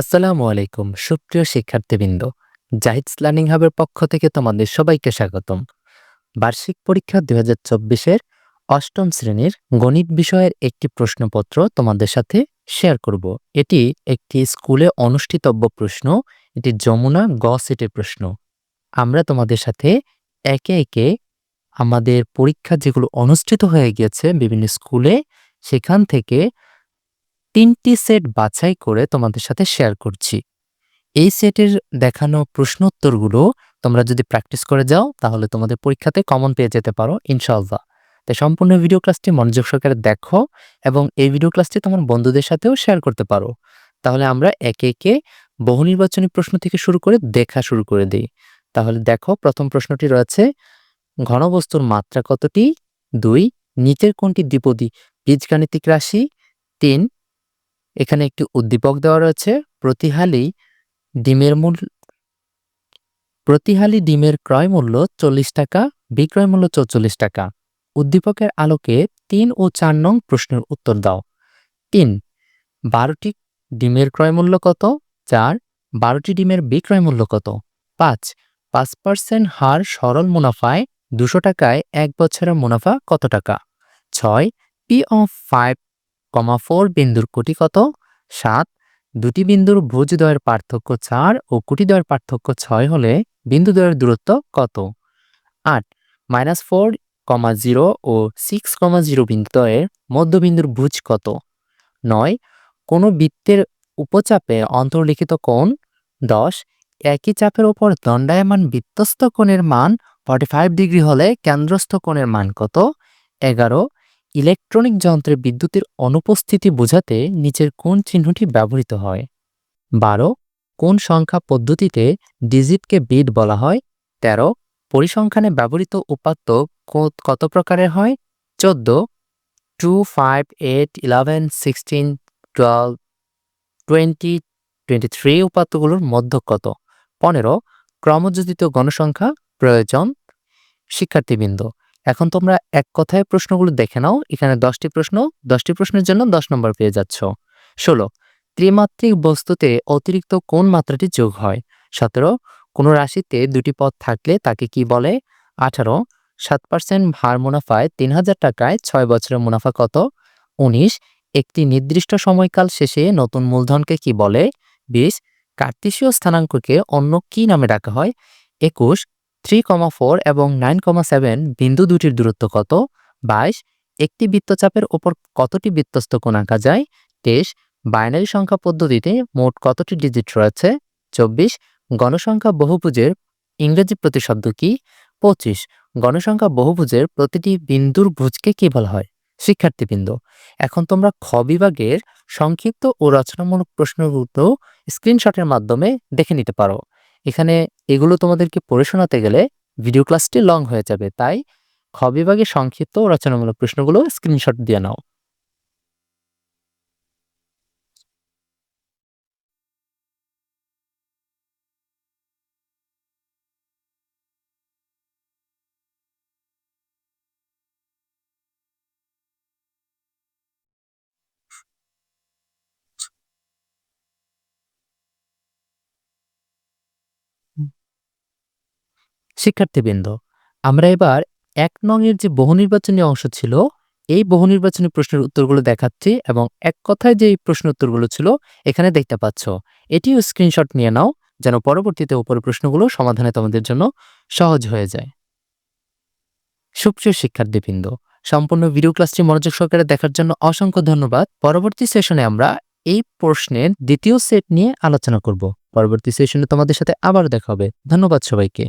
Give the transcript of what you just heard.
আসসালামু আলাইকুম, সুপ্রিয় শিক্ষার্থীবৃন্দ। জাহিদস লার্নিং হাবের পক্ষ থেকে তোমাদের সবাইকে স্বাগতম। বার্ষিক পরীক্ষা দুই হাজার চব্বিশের অষ্টম শ্রেণির গণিত বিষয়ের একটি প্রশ্নপত্র তোমাদের সাথে শেয়ার করব। এটি একটি স্কুলে অনুষ্ঠিতব্য প্রশ্ন, এটি যমুনা গ সেটের প্রশ্ন। আমরা তোমাদের সাথে একে একে আমাদের পরীক্ষা যেগুলো অনুষ্ঠিত হয়ে গিয়েছে বিভিন্ন স্কুলে, সেখান থেকে তিনটি সেট বাছাই করে তোমাদের সাথে শেয়ার করছি। এই সেটের দেখানো প্রশ্নোত্তরগুলো তোমরা যদি প্র্যাকটিস করে যাও, তাহলে তোমাদের পরীক্ষাতে কমন পেয়ে যেতে পারো, ইনশাআল্লাহ। তাই সম্পূর্ণ ভিডিও ক্লাসটি মনোযোগ সহকারে দেখো এবং এই ভিডিও ক্লাসটি তোমার বন্ধুদের সাথেও শেয়ার করতে পারো। তাহলে আমরা একে একে বহু নির্বাচনী প্রশ্ন থেকে শুরু করে দেখা শুরু করে দিই। তাহলে দেখো, প্রথম প্রশ্নটি রয়েছে, ঘনবস্তুর মাত্রা কতটি? দুই, নিচের কোনটি দ্বিপদী? বীজগাণিতিক রাশি। তিন এখানে একটি উদ্দীপক দেওয়া রয়েছে, প্রতিহালি ডিমের মূল্য প্রতিহালি ডিমের ক্রয় মূল্য চল্লিশ টাকা, বিক্রয় মূল্য চৌচল্লিশ টাকা। উদ্দীপকের আলোকে তিন ও চার নং প্রশ্নের উত্তর দাও। তিন, বারোটি ডিমের ক্রয় মূল্য কত? চার, বারোটি ডিমের বিক্রয় মূল্য কত? পাঁচ পাঁচ পার্সেন্ট হার সরল মুনাফায় দুশো টাকায় এক বছরের মুনাফা কত টাকা? ছয় P of five comma four বিন্দুর কোটি কত? সাত। দুটি বিন্দুর ভুজদ্বয়ের পার্থক্য চার ও কুটিদ্বয়ের পার্থক্য ছয় হলে বিন্দুদ্বয়ের দূরত্ব কত? আট। মাইনাস ফোর কমা জিরো ও সিক্স কমা জিরো বিন্দুদ্বয়ের মধ্যবিন্দুর ভুজ কত? নয়। কোনো বৃত্তের উপচাপে অন্তর্লিখিত কোণ দশ। একই চাপের ওপর দণ্ডায়মান বৃত্তস্থ কোণের মান ফর্টি ফাইভ ডিগ্রি হলে কেন্দ্রস্থ কোণের মান কত? এগারো। ইলেকট্রনিক যন্ত্রে বিদ্যুতের অনুপস্থিতি বোঝাতে নিচের কোন চিহ্নটি ব্যবহৃত হয়? বারো, কোন সংখ্যা পদ্ধতিতে ডিজিটকে বিট বলা হয়? তেরো, পরিসংখ্যানে ব্যবহৃত উপাত্ত কত প্রকারের হয়? চোদ্দ, two five eight eleven sixteen twelve twenty twenty three উপাত্তগুলোর মধ্য কত? পনেরো, ক্রমযোজিত গণসংখ্যা প্রয়োজন। শিক্ষার্থীবৃন্দ এখন তোমরা এক কথায় প্রশ্নগুলো দেখে নাও। এখানে দশটি প্রশ্ন, দশটি প্রশ্নের জন্য দশ নম্বর পেয়ে যাচ্ছ। ষোলো, ত্রিমাত্রিক বস্তুতে অতিরিক্ত কোন মাত্রাটি যোগ হয়? সতেরো, কোনো রাশিতে দুটি পদ থাকলে তাকে কি বলে? আঠারো, সাত পার্সেন্ট ভার মুনাফায় তিন হাজার টাকায় ছয় বছরের মুনাফা কত? উনিশ, একটি নির্দিষ্ট সময়কাল শেষে নতুন মূলধনকে কি বলে? বিশ কার্তেশীয় স্থানাঙ্ককে অন্য কি নামে ডাকা হয়? একুশ থ্রি কমা ফোর এবং নাইন কমা সেভেন বিন্দু দুটির দূরত্ব কত? বাইশ। একটি বৃত্তচাপের ওপর কতটি বৃত্তস্থ কোণ আঁকা যায়? তেইশ। বাইনারি সংখ্যা পদ্ধতিতে মোট কতটি ডিজিট রয়েছে? চব্বিশ। গণসংখ্যা বহুভুজের ইংরেজি প্রতিশব্দ কি? পঁচিশ। গণসংখ্যা বহুভুজের প্রতিটি বিন্দুর ভুজকে কি বলা হয়? শিক্ষার্থীবৃন্দ এখন তোমরা খ বিভাগের সংক্ষিপ্ত ও রচনামূলক প্রশ্নগুলো স্ক্রিনশটের মাধ্যমে দেখে নিতে পারো। এখানে এগুলো তোমাদেরকে পড়ে শোনাতে গেলে ভিডিও ক্লাসটি লং হয়ে যাবে। তাই খ বিভাগে সংক্ষিপ্ত রচনামূলক প্রশ্নগুলো স্ক্রিনশট দিয়ে নাও। শিক্ষার্থীবৃন্দ, আমরা এবার এক নং এর যে বহু নির্বাচনী অংশ ছিল, এই বহু নির্বাচনী প্রশ্নের উত্তরগুলো দেখাচ্ছি এবং এক কথায় যে প্রশ্ন উত্তরগুলো ছিল, এখানে দেখতে পাচ্ছ। এটিও স্ক্রিনশট নিয়ে নাও, যেন পরবর্তীতে উপরের প্রশ্নগুলো সমাধানে তোমাদের জন্য সহজ হয়ে যায়। সুপ্রিয় শিক্ষার্থীবৃন্দ, সম্পূর্ণ ভিডিও ক্লাসটি মনোযোগ সহকারে দেখার জন্য অসংখ্য ধন্যবাদ। পরবর্তী সেশনে আমরা এই প্রশ্নের দ্বিতীয় সেট নিয়ে আলোচনা করব। পরবর্তী সেশনে তোমাদের সাথে আবার দেখা হবে। ধন্যবাদ সবাইকে।